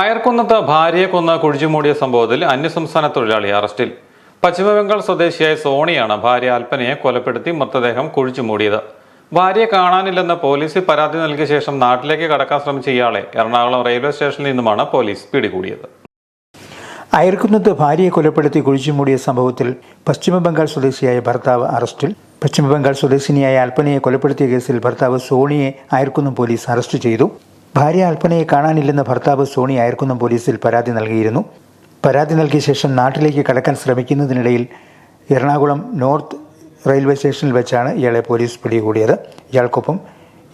അയർക്കുന്നത്ത് ഭാര്യയെ കൊന്ന് കുഴിച്ചുമൂടിയ സംഭവത്തിൽ അന്യസംസ്ഥാന തൊഴിലാളി അറസ്റ്റിൽ. പശ്ചിമബംഗാൾ സ്വദേശിയായ സോണിയാണ് ഭാര്യ അൽപ്പനയെ കൊലപ്പെടുത്തി മൃതദേഹം കുഴിച്ചുമൂടിയത്. ഭാര്യയെ കാണാനില്ലെന്ന് പോലീസിൽ പരാതി നൽകിയ ശേഷം നാട്ടിലേക്ക് കടക്കാൻ ശ്രമിച്ച ഇയാളെ എറണാകുളം റെയിൽവേ സ്റ്റേഷനിൽ നിന്നുമാണ് പോലീസ് പിടികൂടിയത്. അയർക്കുന്നത്ത് ഭാര്യയെ കൊലപ്പെടുത്തി കുഴിച്ചുമൂടിയ സംഭവത്തിൽ പശ്ചിമബംഗാൾ സ്വദേശിയായ ഭർത്താവ് അറസ്റ്റിൽ. പശ്ചിമബംഗാൾ സ്വദേശിനിയായ അൽപ്പനയെ കൊലപ്പെടുത്തിയ കേസിൽ ഭർത്താവ് സോണിയെ അയർക്കുന്നം പോലീസ് അറസ്റ്റ് ചെയ്തു. ഭാര്യ അൽപ്പനയെ കാണാനില്ലെന്ന് ഭർത്താവ് സോണി അയർക്കുന്നം പോലീസിൽ പരാതി നൽകിയിരുന്നു. പരാതി നൽകിയ ശേഷം നാട്ടിലേക്ക് കടക്കാൻ ശ്രമിക്കുന്നതിനിടയിൽ എറണാകുളം നോർത്ത് റെയിൽവേ സ്റ്റേഷനിൽ വെച്ചാണ് ഇയാളെ പോലീസ് പിടികൂടിയത്. ഇയാൾക്കൊപ്പം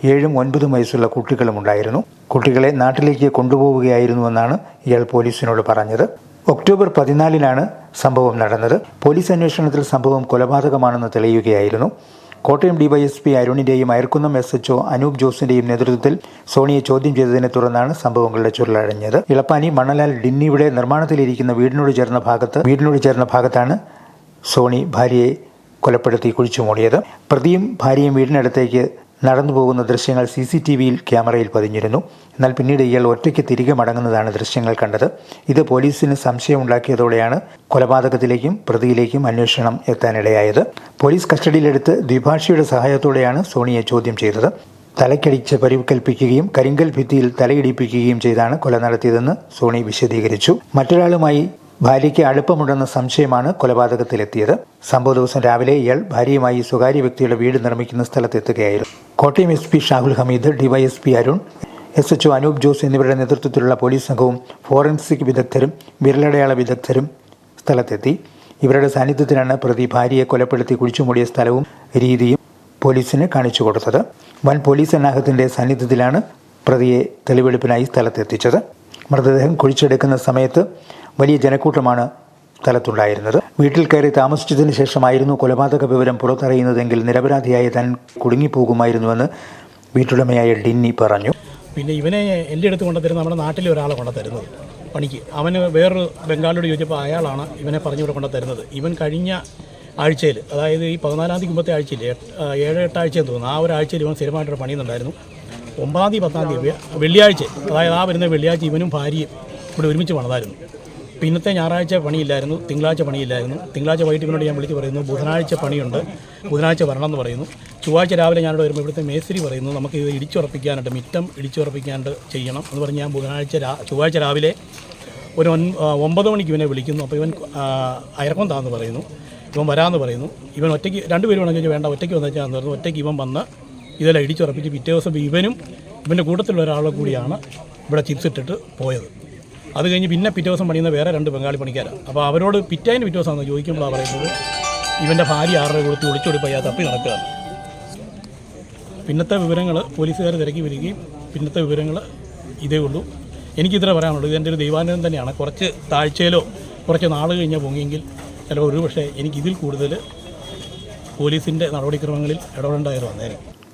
ഏഴും ഒൻപതും വയസ്സുള്ള കുട്ടികളും ഉണ്ടായിരുന്നു. കുട്ടികളെ നാട്ടിലേക്ക് കൊണ്ടുപോവുകയായിരുന്നുവെന്നാണ് ഇയാൾ പോലീസിനോട് പറഞ്ഞത്. ഒക്ടോബർ പതിനാലിനാണ് സംഭവം നടന്നത്. പോലീസ് അന്വേഷണത്തിൽ സംഭവം കൊലപാതകമാണെന്ന് തെളിയുകയായിരുന്നു. കോട്ടയം ഡിവൈഎസ്പി അരുണിന്റെയും അയർക്കുന്നം എസ് എച്ച്ഒ അനൂപ് ജോസിന്റെയും നേതൃത്വത്തിൽ സോണിയെ ചോദ്യം ചെയ്തതിനെ തുടർന്നാണ് സംഭവങ്ങളുടെ ചുരുളഴഞ്ഞത്. ഇളപ്പാനി മണലാൽ ഡിന്നിയുടെ നിർമ്മാണത്തിലിരിക്കുന്ന വീടിനോട് ചേർന്ന ഭാഗത്ത് വീടിനോട് ചേർന്ന ഭാഗത്താണ് സോണി ഭാര്യയെ കൊലപ്പെടുത്തി കുഴിച്ചുമൂടിയത്. പ്രതിയും ഭാര്യയും വീടിനടുത്തേക്ക് നടന്നു പോകുന്ന ദൃശ്യങ്ങൾ സി സി ടി വിയിൽ ക്യാമറയിൽ പതിഞ്ഞിരുന്നു. എന്നാൽ പിന്നീട് ഇയാൾ ഒറ്റയ്ക്ക് തിരികെ മടങ്ങുന്നതാണ് ദൃശ്യങ്ങൾ കണ്ടത്. ഇത് പോലീസിന് സംശയമുണ്ടാക്കിയതോടെയാണ് കൊലപാതകത്തിലേക്കും പ്രതിയിലേക്കും അന്വേഷണം എത്താനിടയായത്. പോലീസ് കസ്റ്റഡിയിലെടുത്ത് ദ്വിഭാഷയുടെ സഹായത്തോടെയാണ് സോണിയെ ചോദ്യം ചെയ്തത്. തലക്കടിച്ച് പരിവിക്കൽപ്പിക്കുകയും കരിങ്കൽ ഭിത്തിയിൽ തലയിടിപ്പിക്കുകയും ചെയ്താണ് കൊല നടത്തിയതെന്ന് സോണി വിശദീകരിച്ചു. മറ്റൊരാളുമായി ഭാര്യയ്ക്ക് അടുപ്പമുണ്ടെന്ന സംശയമാണ് കൊലപാതകത്തിലെത്തിയത്. സംഭവ ദിവസം രാവിലെ ഇയാൾ ഭാര്യയുമായി സ്വകാര്യ വ്യക്തിയുടെ വീട് നിർമ്മിക്കുന്ന സ്ഥലത്തെത്തുകയായിരുന്നു. Kottayam S P Shahul Hameed DYSP Arun S HO Anoop Jose എന്നിവരുടെ നേതൃത്വത്തിലുള്ള പോലീസ് സംഘവും ഫോറൻസിക് വിദഗ്ധരും വിരലടയാള വിദഗ്ധരും സ്ഥലത്തെത്തി. ഇവരുടെ സാന്നിധ്യത്തിലാണ് പ്രതി ഭാര്യയെ കൊലപ്പെടുത്തി കുഴിച്ചുമൂടിയ സ്ഥലവും രീതിയും പോലീസിന് കാണിച്ചു കൊടുത്തത്. വൻ പോലീസ് സന്നാഹത്തിന്റെ സാന്നിധ്യത്തിലാണ് പ്രതിയെ തെളിവെടുപ്പിനായി സ്ഥലത്തെത്തിച്ചത്. മൃതദേഹം കുഴിച്ചെടുക്കുന്ന സമയത്ത് വലിയ ജനക്കൂട്ടമാണ് സ്ഥലത്തുണ്ടായിരുന്നത് വീട്ടിൽ കയറി താമസിച്ചതിന് ശേഷമായിരുന്നു കൊലപാതക വിവരം പുറത്തറിയുന്നതെങ്കിൽ നിരപരാധിയായ താൻ കുടുങ്ങിപ്പോകുമായിരുന്നുവെന്ന് വീട്ടുടമയായ ഡിന്നി പറഞ്ഞു. പിന്നെ ഇവനെ എന്റെ അടുത്ത് കൊണ്ടുതരുന്നത് നമ്മുടെ നാട്ടിലെ ഒരാളെ കൊണ്ടുതരുന്നത് പണിക്ക്. അവന് വേറൊരു ബംഗാളിയോട് ചോദിച്ചപ്പോൾ അയാളാണ് ഇവനെ പറഞ്ഞു ഇവിടെ കൊണ്ടുതരുന്നത് ഇവൻ കഴിഞ്ഞ ആഴ്ചയിൽ അതായത് ഈ പതിനാലാം തീയതി മുമ്പത്തെ ആഴ്ചയിൽ ഏഴ് എട്ട് ആഴ്ചയെന്ന് തോന്നുന്നു. ആ ഒരാഴ്ചയിൽ ഇവൻ സ്ഥിരമായിട്ടൊരു പണിയുന്നുണ്ടായിരുന്നു. ഒമ്പതാം തീയതി പത്താം തീയതി വെള്ളിയാഴ്ച അതായത് ആ വരുന്ന വെള്ളിയാഴ്ച ഇവനും ഭാര്യയും ഇവിടെ ഒരുമിച്ച് പണിതായിരുന്നു പിന്നത്തെ ഞായറാഴ്ച പണിയില്ലായിരുന്നു തിങ്കളാഴ്ച പണിയില്ലായിരുന്നു. തിങ്കളാഴ്ച വൈകിട്ട് ഇവനോട് ഞാൻ വിളിച്ച് പറയുന്നു ബുധനാഴ്ച പണിയുണ്ട് ബുധനാഴ്ച വരണം എന്ന് പറയുന്നു. ചൊവ്വാഴ്ച രാവിലെ ഞാനിവിടെ വരുമ്പോൾ ഇവിടുത്തെ മേസ്ത്രി പറയുന്നു നമുക്ക് ഇത് ഇടിച്ചുറപ്പിക്കാനായിട്ട് മിറ്റം ഇടിച്ചുറപ്പിക്കാനായിട്ട് ചെയ്യണം. എന്ന് പറഞ്ഞ് ഞാൻ ബുധനാഴ്ച ചൊവ്വാഴ്ച രാവിലെ ഒരു ഒമ്പത് മണിക്ക് ഇവനെ വിളിക്കുന്നു. അപ്പോൾ ഇവൻ അയർക്കം താന്ന് പറയുന്നു. ഇവൻ വരാമെന്ന് പറയുന്നു. ഇവൻ ഒറ്റയ്ക്ക് രണ്ടുപേരും വേണമെങ്കിൽ വേണ്ട ഒറ്റയ്ക്ക് വന്നു വെച്ചാൽ ഒറ്റയ്ക്ക് ഇവൻ വന്ന് ഇതെല്ലാം ഇടിച്ചുറപ്പിച്ച് പിറ്റേ ദിവസം ഇവനും ഇവന്റെ കൂട്ടത്തിലുള്ള ഒരാളെ കൂടിയാണ് ഇവിടെ ചിപ്സ് ഇട്ടിട്ട് പോയത്. അത് കഴിഞ്ഞ് പിന്നെ പിറ്റേ ദിവസം പണിയുന്ന വേറെ രണ്ട് ബംഗാളി പണിക്കാരാണ് അപ്പോൾ അവരോട് പിറ്റേന് പിറ്റേ ദിവസം ചോദിക്കുമ്പോഴാണ് പറയുന്നത് ഇവന്റെ ഭാര്യ ആരുടെ കൊടുത്ത് ഒളിച്ചൊടിപ്പയ്യാ തപ്പി നടക്കുകയാണ്. പിന്നത്തെ വിവരങ്ങൾ പോലീസുകാർ തിരക്കി വരികയും പിന്നത്തെ വിവരങ്ങൾ ഇതേ ഉള്ളൂ. എനിക്കിത്ര പറയാനുള്ളൂ ഇതെന്റെ ഒരു ദൈവാനുഭവം തന്നെയാണ്. കുറച്ച് താഴ്ചയിലോ കുറച്ച് നാൾ കഴിഞ്ഞാൽ പൊങ്ങിയെങ്കിൽ ചിലപ്പോൾ ഒരു പക്ഷേ എനിക്കിതിൽ കൂടുതൽ പോലീസിന്റെ നടപടിക്രമങ്ങളിൽ ഇടപെടേണ്ടതായി വന്നേനെ